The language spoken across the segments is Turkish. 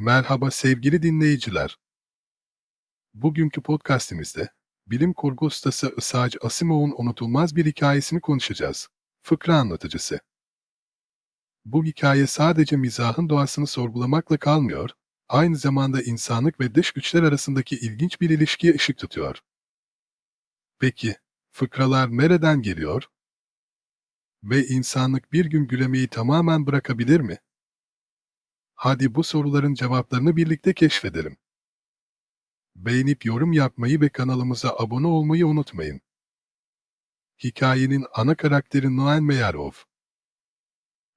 Merhaba sevgili dinleyiciler. Bugünkü podcastimizde bilim kurgu ustası Isaac Asimov'un unutulmaz bir hikayesini konuşacağız. Fıkra anlatıcısı. Bu hikaye sadece mizahın doğasını sorgulamakla kalmıyor, aynı zamanda insanlık ve dış güçler arasındaki ilginç bir ilişkiye ışık tutuyor. Peki, fıkralar nereden geliyor? Ve insanlık bir gün gülemeyi tamamen bırakabilir mi? Hadi bu soruların cevaplarını birlikte keşfedelim. Beğenip yorum yapmayı ve kanalımıza abone olmayı unutmayın. Hikayenin ana karakteri Noel Meyerhoff.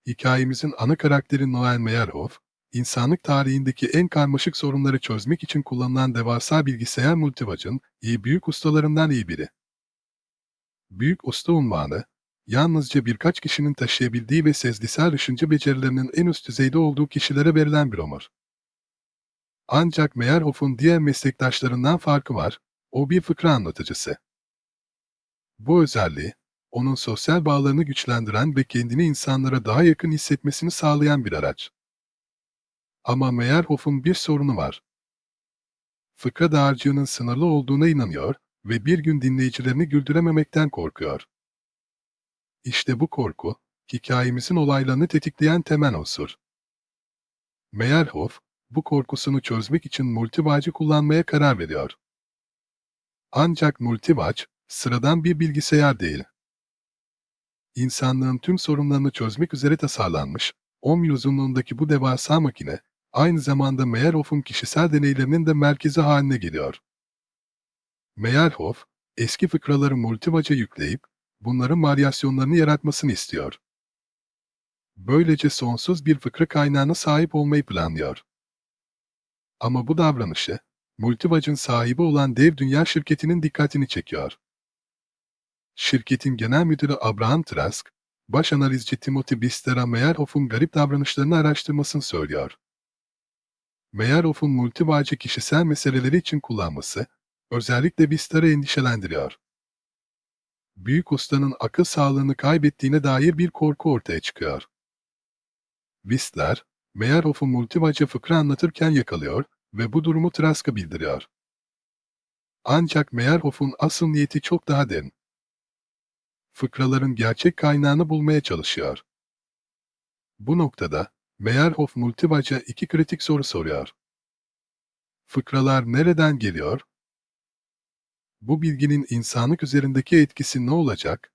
Hikayemizin ana karakteri Noel Meyerhoff, insanlık tarihindeki en karmaşık sorunları çözmek için kullanılan devasa bilgisayar multivacın iyi büyük ustalarından iyi biri. Büyük usta unvanı, yalnızca birkaç kişinin taşıyabildiği ve sezgisel düşünce becerilerinin en üst düzeyde olduğu kişilere verilen bir onur. Ancak Meyerhoff'un diğer meslektaşlarından farkı var, o bir fıkra anlatıcısı. Bu özelliği, onun sosyal bağlarını güçlendiren ve kendini insanlara daha yakın hissetmesini sağlayan bir araç. Ama Meyerhoff'un bir sorunu var. Fıkra dağarcığının sınırlı olduğuna inanıyor ve bir gün dinleyicilerini güldürememekten korkuyor. İşte bu korku, hikayemizin olaylarını tetikleyen temel unsur. Meyerhoff, bu korkusunu çözmek için multivacı kullanmaya karar veriyor. Ancak multivac, sıradan bir bilgisayar değil. İnsanlığın tüm sorunlarını çözmek üzere tasarlanmış, 10 mil uzunluğundaki bu devasa makine, aynı zamanda Meyerhoff'un kişisel deneylerinin de merkezi haline geliyor. Meyerhoff, eski fıkraları multivaca yükleyip, bunların varyasyonlarını yaratmasını istiyor. Böylece sonsuz bir fıkra kaynağına sahip olmayı planlıyor. Ama bu davranışı, Multivac'ın sahibi olan dev dünya şirketinin dikkatini çekiyor. Şirketin genel müdürü Abraham Trask, baş analizci Timothy Bistera Meyerhoff'un garip davranışlarını araştırmasını söylüyor. Meyerhoff'un multivacı kişisel meseleleri için kullanması, özellikle Bistera'ı endişelendiriyor. Büyük ustanın akıl sağlığını kaybettiğine dair bir korku ortaya çıkıyor. Whistler, Meyerhoff'u multivacı fıkra anlatırken yakalıyor ve bu durumu Trask'a bildiriyor. Ancak Meyerhoff'un asıl niyeti çok daha derin. Fıkraların gerçek kaynağını bulmaya çalışıyor. Bu noktada Meyerhoff multivaca iki kritik soru soruyor. Fıkralar nereden geliyor? Bu bilginin insanlık üzerindeki etkisi ne olacak?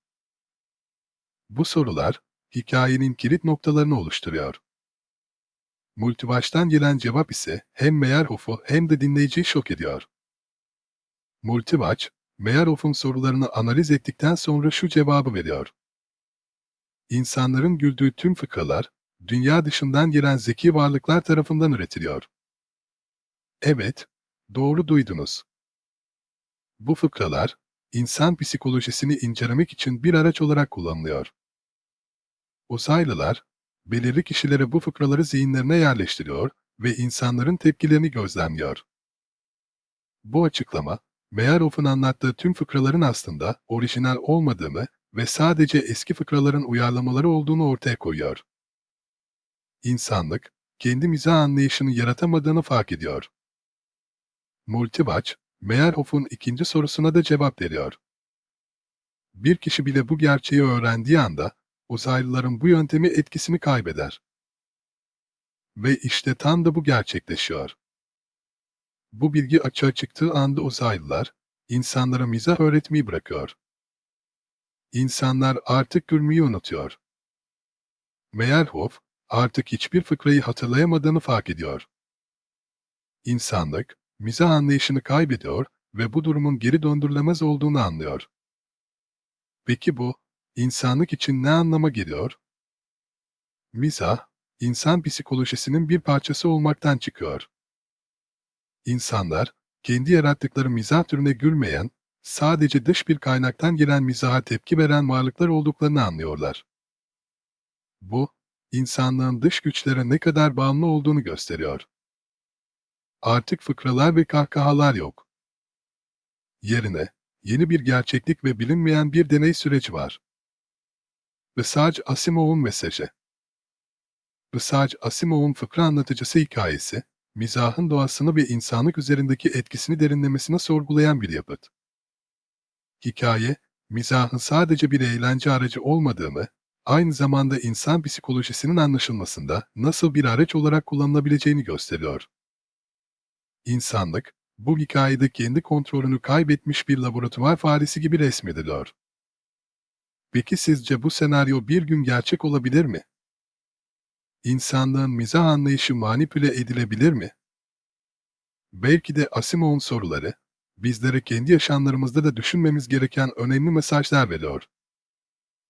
Bu sorular, hikayenin kilit noktalarını oluşturuyor. Multivaç'tan gelen cevap ise hem Meyerhoff'u hem de dinleyiciyi şok ediyor. Multivaç, Meyerhoff'un sorularını analiz ettikten sonra şu cevabı veriyor. İnsanların güldüğü tüm fıkralar, dünya dışından gelen zeki varlıklar tarafından üretiliyor. Evet, doğru duydunuz. Bu fıkralar, insan psikolojisini incelemek için bir araç olarak kullanılıyor. Uzaylılar, belirli kişilere bu fıkraları zihinlerine yerleştiriyor ve insanların tepkilerini gözlemliyor. Bu açıklama, Meyerhoff'un anlattığı tüm fıkraların aslında orijinal olmadığını ve sadece eski fıkraların uyarlamaları olduğunu ortaya koyuyor. İnsanlık, kendi mizah anlayışını yaratamadığını fark ediyor. Multivac, Meyerhoff'un ikinci sorusuna da cevap veriyor. Bir kişi bile bu gerçeği öğrendiği anda, uzaylıların bu yöntemi etkisini kaybeder. Ve işte tam da bu gerçekleşiyor. Bu bilgi açığa çıktığı anda uzaylılar, insanlara mizah öğretmeyi bırakıyor. İnsanlar artık gülmeyi unutuyor. Meyerhoff, artık hiçbir fıkrayı hatırlayamadığını fark ediyor. İnsanlık, mizah anlayışını kaybediyor ve bu durumun geri döndürülemez olduğunu anlıyor. Peki bu, insanlık için ne anlama geliyor? Mizah, insan psikolojisinin bir parçası olmaktan çıkıyor. İnsanlar, kendi yarattıkları mizah türüne gülmeyen, sadece dış bir kaynaktan gelen mizaha tepki veren varlıklar olduklarını anlıyorlar. Bu, insanlığın dış güçlere ne kadar bağımlı olduğunu gösteriyor. Artık fıkralar ve kahkahalar yok. Yerine, yeni bir gerçeklik ve bilinmeyen bir deney süreci var. Isaac Asimov'un mesajı Isaac Asimov'un fıkra anlatıcısı hikayesi, mizahın doğasını ve insanlık üzerindeki etkisini derinlemesine sorgulayan bir yapıt. Hikaye, mizahın sadece bir eğlence aracı olmadığını, aynı zamanda insan psikolojisinin anlaşılmasında nasıl bir araç olarak kullanılabileceğini gösteriyor. İnsanlık, bu hikayede kendi kontrolünü kaybetmiş bir laboratuvar faresi gibi resmediliyor. Peki sizce bu senaryo bir gün gerçek olabilir mi? İnsanlığın mizah anlayışı manipüle edilebilir mi? Belki de Asimov'un soruları, bizlere kendi yaşamlarımızda da düşünmemiz gereken önemli mesajlar veriyor.